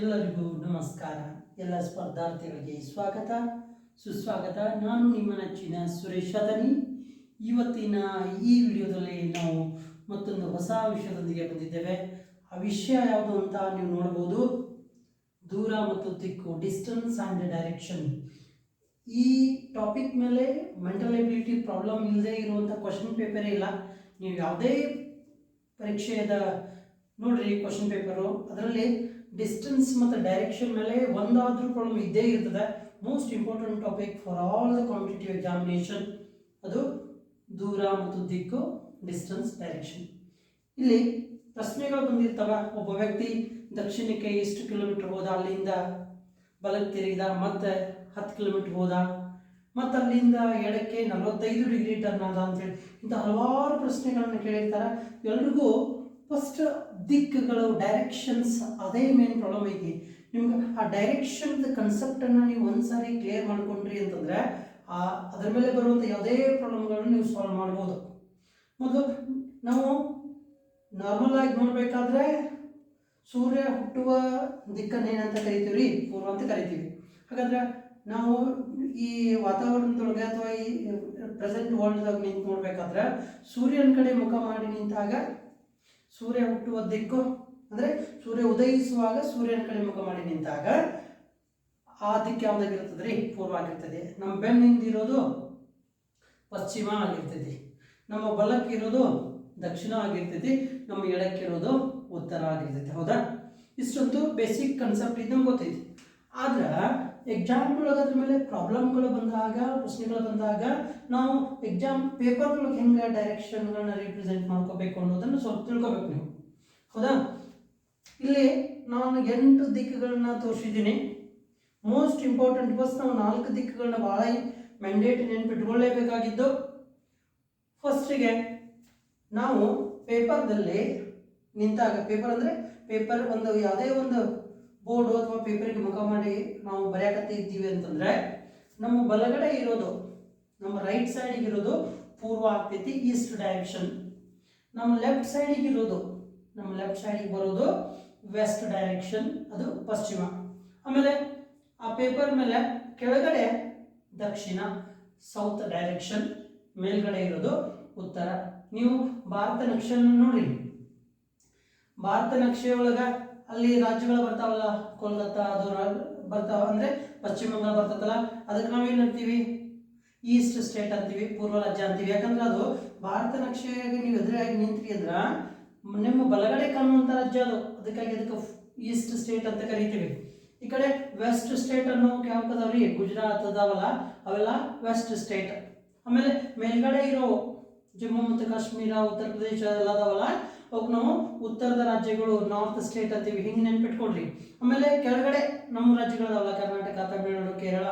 ಎಲ್ಲರಿಗೂ ನಮಸ್ಕಾರ. ಎಲ್ಲ ಸ್ಪರ್ಧಾರ್ಥಿಗಳಿಗೆ ಸ್ವಾಗತ. ಸುಸ್ವಾಗತ. ನಾನು ನಿಮ್ಮ ನೆಚ್ಚಿನ ಸುರೇಶ್ ಅದನಿ ಇವತ್ತಿನ ಈ ವಿಡಿಯೋದಲ್ಲಿ ನಾವು ಮತ್ತೊಂದು ಹೊಸ ವಿಷಯದೊಂದಿಗೆ ಬಂದಿದ್ದೇವೆ. ಆ ವಿಷಯ ಯಾವುದು ಅಂತ ನೀವು ನೋಡ್ಬೋದು ದೂರ ಮತ್ತು ದಿಕ್ಕು, ಡಿಸ್ಟನ್ಸ್ ಆ್ಯಂಡ್ ಡೈರೆಕ್ಷನ್. ಈ ಟಾಪಿಕ್ ಮೇಲೆ ಮೆಂಟಲ್ ಎಬಿಲಿಟಿ ಪ್ರಾಬ್ಲಮ್ ಇಲ್ಲದೆ ಇರುವಂಥ ಕ್ವಶನ್ ಪೇಪರೇ ಇಲ್ಲ. ನೀವು ಯಾವುದೇ ಪರೀಕ್ಷೆಯದ ನೋಡ್ರಿ ಕ್ವಶನ್ ಪೇಪರು. ಅದರಲ್ಲಿ ಡಿಸ್ಟೆನ್ಸ್ ಮತ್ತು ಡೈರೆಕ್ಷನ್ ಮೇಲೆ ಒಂದಾದರೂ ಪ್ರಾಬ್ಲಮ್ ಇದ್ದೇ ಇರ್ತದೆ. Most important topic for all the competitive examination ಅದು ದೂರ ಮತ್ತು ದಿಕ್ಕು ಡಿಸ್ಟೆನ್ಸ್ ಡೈರೆಕ್ಷನ್ ಇಲ್ಲಿ ಪ್ರಶ್ನೆಗಳು ಬಂದಿರ್ತವ. ಒಬ್ಬ ವ್ಯಕ್ತಿ ದಕ್ಷಿಣಕ್ಕೆ ಎಷ್ಟು ಕಿಲೋಮೀಟರ್ ಹೋದ, ಅಲ್ಲಿಂದ ಬಲಕ್ಕೆ ತಿರುಗಿದ, ಮತ್ತೆ ಹತ್ತು ಕಿಲೋಮೀಟರ್ ಹೋದ, ಮತ್ತು ಅಲ್ಲಿಂದ ಎಡಕ್ಕೆ ನಲವತ್ತೈದು ಡಿಗ್ರಿ ಟರ್ನ್ ಆದ ಅಂತೇಳಿ ಇಂಥ ಹಲವಾರು ಪ್ರಶ್ನೆಗಳನ್ನು ಕೇಳಿರ್ತಾರೆ. ಎಲ್ರಿಗೂ ಫಸ್ಟ್ ದಿಕ್ಕುಗಳು ಡೈರೆಕ್ಷನ್ಸ್ ಅದೇ ಮೇನ್ ಪ್ರಾಬ್ಲಮ್ ಐತಿ. ನಿಮ್ಗೆ ಆ ಡೈರೆಕ್ಷನ್ ಕನ್ಸೆಪ್ಟನ್ನು ನೀವು ಒಂದ್ಸಾರಿ ಕ್ಲಿಯರ್ ಮಾಡ್ಕೊಂಡ್ರಿ ಅಂತಂದ್ರೆ, ಆ ಅದರ ಮೇಲೆ ಬರುವಂಥ ಯಾವುದೇ ಪ್ರಾಬ್ಲಮ್ಗಳನ್ನು ನೀವು ಸಾಲ್ವ್ ಮಾಡ್ಬೋದು. ಮೊದಲು ನಾವು ನಾರ್ಮಲ್ ಆಗಿ ನೋಡಬೇಕಾದ್ರೆ, ಸೂರ್ಯ ಹುಟ್ಟುವ ದಿಕ್ಕನ್ನು ಏನಂತ ಕರಿತೀವಿ ರೀ ಪೂರ್ವ ಅಂತ ಕರಿತೀವಿ. ಹಾಗಾದ್ರೆ ನಾವು ಈ ವಾತಾವರಣದೊಳಗೆ ಅಥವಾ ಈ ಪ್ರೆಸೆಂಟ್ ವರ್ಲ್ಡ್ದಾಗ ನಿಂತು ನೋಡ್ಬೇಕಾದ್ರೆ, ಸೂರ್ಯನ ಕಡೆ ಮುಖ ಮಾಡಿ ನಿಂತಾಗ ಸೂರ್ಯ ಹುಟ್ಟುವ ದಿಕ್ಕು, ಅಂದರೆ ಸೂರ್ಯ ಉದಯಿಸುವಾಗ ಸೂರ್ಯನ ಕಡೆ ಮುಖ ಮಾಡಿ ನಿಂತಾಗ ಆ ದಿಕ್ಕು ಯಾವ್ದಾಗಿರ್ತದೆ ರೀ ಪೂರ್ವ ಆಗಿರ್ತದೆ. ನಮ್ಮ ಬೆನ್ನಿಂದ ಇರೋದು ಪಶ್ಚಿಮ ಆಗಿರ್ತೈತಿ ನಮ್ಮ ಬಲಕ್ಕಿರೋದು ದಕ್ಷಿಣ ಆಗಿರ್ತೈತಿ ನಮ್ಮ ಎಡಕ್ಕಿರೋದು ಉತ್ತರ ಆಗಿರ್ತೈತಿ ಹೌದಾ? ಇಷ್ಟೊಂದು ಬೇಸಿಕ್ ಕನ್ಸೆಪ್ಟ್ ಇದ್ದಂಗೆ ಗೊತ್ತೈತಿ. ಆದ್ರೆ ಎಕ್ಸಾಮ್ ಒಳಗೆ ಅದ್ರ ಮೇಲೆ ಪ್ರಾಬ್ಲಮ್ಗಳು ಬಂದಾಗ, ಪ್ರಶ್ನೆಗಳು ಬಂದಾಗ, ನಾವು ಎಕ್ಸಾಮ್ ಪೇಪರ್ಗಳಿಗೆ ಹೆಂಗೆ ಡೈರೆಕ್ಷನ್ಗಳನ್ನ ರಿಪ್ರೆಸೆಂಟ್ ಮಾಡ್ಕೋಬೇಕು ಅನ್ನೋದನ್ನು ಸ್ವಲ್ಪ ತಿಳ್ಕೊಬೇಕು ನೀವು. ಹೌದಾ? ಇಲ್ಲಿ ನಾನು ಎಂಟು ದಿಕ್ಕುಗಳನ್ನ ತೋರಿಸಿದ್ದೀನಿ. ಮೋಸ್ಟ್ ಇಂಪಾರ್ಟೆಂಟ್ ಬಸ್ ನಾವು ನಾಲ್ಕು ದಿಕ್ಕುಗಳನ್ನ ಭಾಳ ಮ್ಯಾಂಡೇಟ್ ನೆನ್ಪಿಟ್ಕೊಳ್ಳೇಬೇಕಾಗಿದ್ದು ಫಸ್ಟಿಗೆ ನಾವು ಪೇಪರ್ದಲ್ಲಿ ನಿಂತಾಗ ಪೇಪರ್ ಅಂದರೆ ಪೇಪರ್ ಒಂದು ಯಾವುದೇ ಒಂದು ಬೋರ್ಡು ಅಥವಾ ಪೇಪರಿಗೆ ಮುಖ ಮಾಡಿ ನಾವು ಬರೆಯಕತ್ತಿ ಇದ್ದೀವಿ ಅಂತಂದರೆ, ನಮ್ಮ ಬಲಗಡೆ ಇರೋದು, ನಮ್ಮ ರೈಟ್ ಸೈಡಿಗೆ ಇರೋದು ಪೂರ್ವ ಆಗ್ತೈತಿ ಈಸ್ಟ್ ಡೈರೆಕ್ಷನ್ ನಮ್ಮ ಲೆಫ್ಟ್ ಸೈಡಿಗೆ ಇರೋದು, ನಮ್ಮ ಲೆಫ್ಟ್ ಸೈಡಿಗೆ ಬರೋದು ವೆಸ್ಟ್ ಡೈರೆಕ್ಷನ್ ಅದು ಪಶ್ಚಿಮ. ಆಮೇಲೆ ಆ ಪೇಪರ್ ಮೇಲೆ ಕೆಳಗಡೆ ದಕ್ಷಿಣ ಸೌತ್ ಡೈರೆಕ್ಷನ್ ಮೇಲ್ಗಡೆ ಇರೋದು ಉತ್ತರ. ನೀವು ಭಾರತ ನಕ್ಷೆಯನ್ನು ನೋಡಿ ಭಾರತ ನಕ್ಷೆ ಒಳಗ ಅಲ್ಲಿ ರಾಜ್ಯಗಳು ಬರ್ತಾವಲ್ಲ, ಕೋಲ್ಕತ್ತಾ, ಅದು ರಾ- ಬರ್ತಾವ, ಅಂದ್ರೆ ಪಶ್ಚಿಮ ಬಂಗಾಳ ಬರ್ತದಲ್ಲ ಅದಕ್ಕೆ ನಾವೇನ್ ಅಂತೀವಿ? ಈಸ್ಟ್ ಸ್ಟೇಟ್ ಅಂತೀವಿ, ಪೂರ್ವ ರಾಜ್ಯ ಅಂತೀವಿ. ಯಾಕಂದ್ರೆ ಅದು ಭಾರತ ನಕ್ಷೆಗೆ ನೀವು ಎದುರಾಗಿ ನಿಂತ್ರಿ ಅಂದ್ರ ನಿಮ್ಮ ಬಲಗಡೆ ಕಾಣುವಂಥ ರಾಜ್ಯ ಅದು. ಅದಕ್ಕಾಗಿ ಅದಕ್ಕೆ ಈಸ್ಟ್ ಸ್ಟೇಟ್ ಅಂತ ಕರಿತೀವಿ. ಈ ಕಡೆ ವೆಸ್ಟ್ ಸ್ಟೇಟ್ ಅನ್ನೋ ಯಾವ ಅದಾವ್ರಿ, ಗುಜರಾತ್ ಅದಾವಲ್ಲ, ಅವೆಲ್ಲ ವೆಸ್ಟ್ ಸ್ಟೇಟ್ ಆಮೇಲೆ ಮೇಲ್ಗಡೆ ಇರೋ ಜಮ್ಮು ಮತ್ತು ಕಾಶ್ಮೀರ, ಉತ್ತರ ಪ್ರದೇಶ ಅದಾವಲ್ಲ ಅವಕ್ಕೆ ನಾವು ಉತ್ತರದ ರಾಜ್ಯಗಳು ನಾರ್ತ್ ಸ್ಟೇಟ್ ಅಂತೀವಿ. ಹಿಂಗೆ ನೆನ್ಪಿಟ್ಕೊಳ್ರಿ. ಆಮೇಲೆ ಕೆಳಗಡೆ ನಮ್ಮ ರಾಜ್ಯಗಳದಾವಲ್ಲ, ಕರ್ನಾಟಕ, ತಮಿಳುನಾಡು, ಕೇರಳ,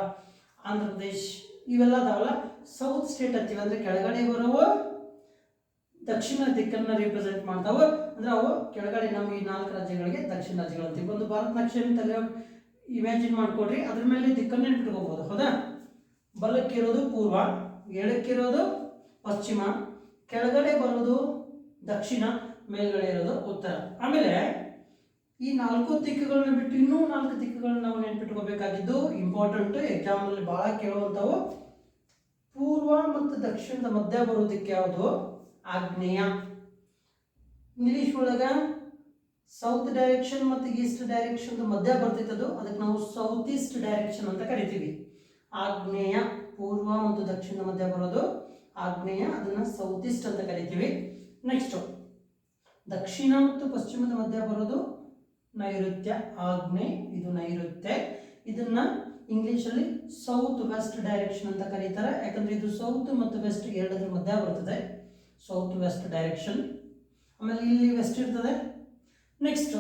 ಆಂಧ್ರ ಪ್ರದೇಶ್, ಇವೆಲ್ಲ ಅದಾವಲ್ಲ ಸೌತ್ ಸ್ಟೇಟ್ ಅಂತೀವಿ ಅಂದ್ರೆ ಕೆಳಗಡೆ ಬರುವ, ದಕ್ಷಿಣ ದಿಕ್ಕನ್ನ ರಿಪ್ರೆಸೆಂಟ್ ಮಾಡ್ತಾವ. ಅಂದ್ರೆ ಅವು ಕೆಳಗಡೆ ನಮ್ಮ ಈ ನಾಲ್ಕು ರಾಜ್ಯಗಳಿಗೆ ದಕ್ಷಿಣ ರಾಜ್ಯಗಳು ಅಂತೀವಿ. ಒಂದು ಭಾರತ ನಕ್ಷೆ ತಲೆ ಇಮ್ಯಾಜಿನ್ ಮಾಡ್ಕೊಡ್ರಿ. ಅದ್ರ ಮೇಲೆ ದಿಕ್ಕನ್ನು ನೆನ್ಪಿಟ್ಕೋಬಹುದು ಹೌದಾ? ಬಲಕ್ಕಿರೋದು ಪೂರ್ವ ಎಳಕ್ಕಿರೋದು ಪಶ್ಚಿಮ, ಕೆಳಗಡೆ ಬರೋದು ದಕ್ಷಿಣ ಮೇಲ್ಗಡೆ ಇರೋದು ಉತ್ತರ. ಆಮೇಲೆ ಈ ನಾಲ್ಕು ದಿಕ್ಕುಗಳನ್ನ ಬಿಟ್ಟು ಇನ್ನೂ ನಾಲ್ಕು ದಿಕ್ಕುಗಳನ್ನ ನಾವು ನೆನ್ಪಿಟ್ಕೋಬೇಕಾಗಿದ್ದು ಇಂಪಾರ್ಟೆಂಟ್ ಎಕ್ಸಾಮಲ್ಲಿ ಭಾಳ ಕೇಳುವಂಥವು ಪೂರ್ವ ಮತ್ತು ದಕ್ಷಿಣದ ಮಧ್ಯ ಬರೋ ದಿಕ್ಕು ಯಾವುದು? ಆಗ್ನೇಯ ಇಂಗ್ಲಿಷ್ ಒಳಗ ಸೌತ್ ಡೈರೆಕ್ಷನ್ ಮತ್ತು ಈಸ್ಟ್ ಡೈರೆಕ್ಷನ್ ಮಧ್ಯ ಬರ್ತೈತದು ಅದಕ್ಕೆ ನಾವು ಸೌತ್ ಈಸ್ಟ್ ಡೈರೆಕ್ಷನ್ ಅಂತ ಕರಿತೀವಿ. ಆಗ್ನೇಯ ಪೂರ್ವ ಮತ್ತು ದಕ್ಷಿಣದ ಮಧ್ಯ ಬರೋದು ಆಗ್ನೇಯ ಅದನ್ನ ಸೌತ್ ಈಸ್ಟ್ ಅಂತ ಕರಿತೀವಿ. ನೆಕ್ಸ್ಟ್ ದಕ್ಷಿಣ ಮತ್ತು ಪಶ್ಚಿಮದ ಮಧ್ಯ ಬರೋದು ನೈಋತ್ಯ ಆಗ್ನೇಯ ಇದು ನೈಋತ್ಯ. ಇದನ್ನ ಇಂಗ್ಲಿಷಲ್ಲಿ ಸೌತ್ ವೆಸ್ಟ್ ಡೈರೆಕ್ಷನ್ ಅಂತ ಕರೀತಾರೆ. ಯಾಕಂದ್ರೆ ಇದು ಸೌತ್ ಮತ್ತು ವೆಸ್ಟ್ ಎರಡರ ಮಧ್ಯ ಬರ್ತದೆ. ಸೌತ್ ವೆಸ್ಟ್ ಡೈರೆಕ್ಷನ್ ಆಮೇಲೆ ಇಲ್ಲಿ ವೆಸ್ಟ್ ಇರ್ತದೆ. ನೆಕ್ಸ್ಟ್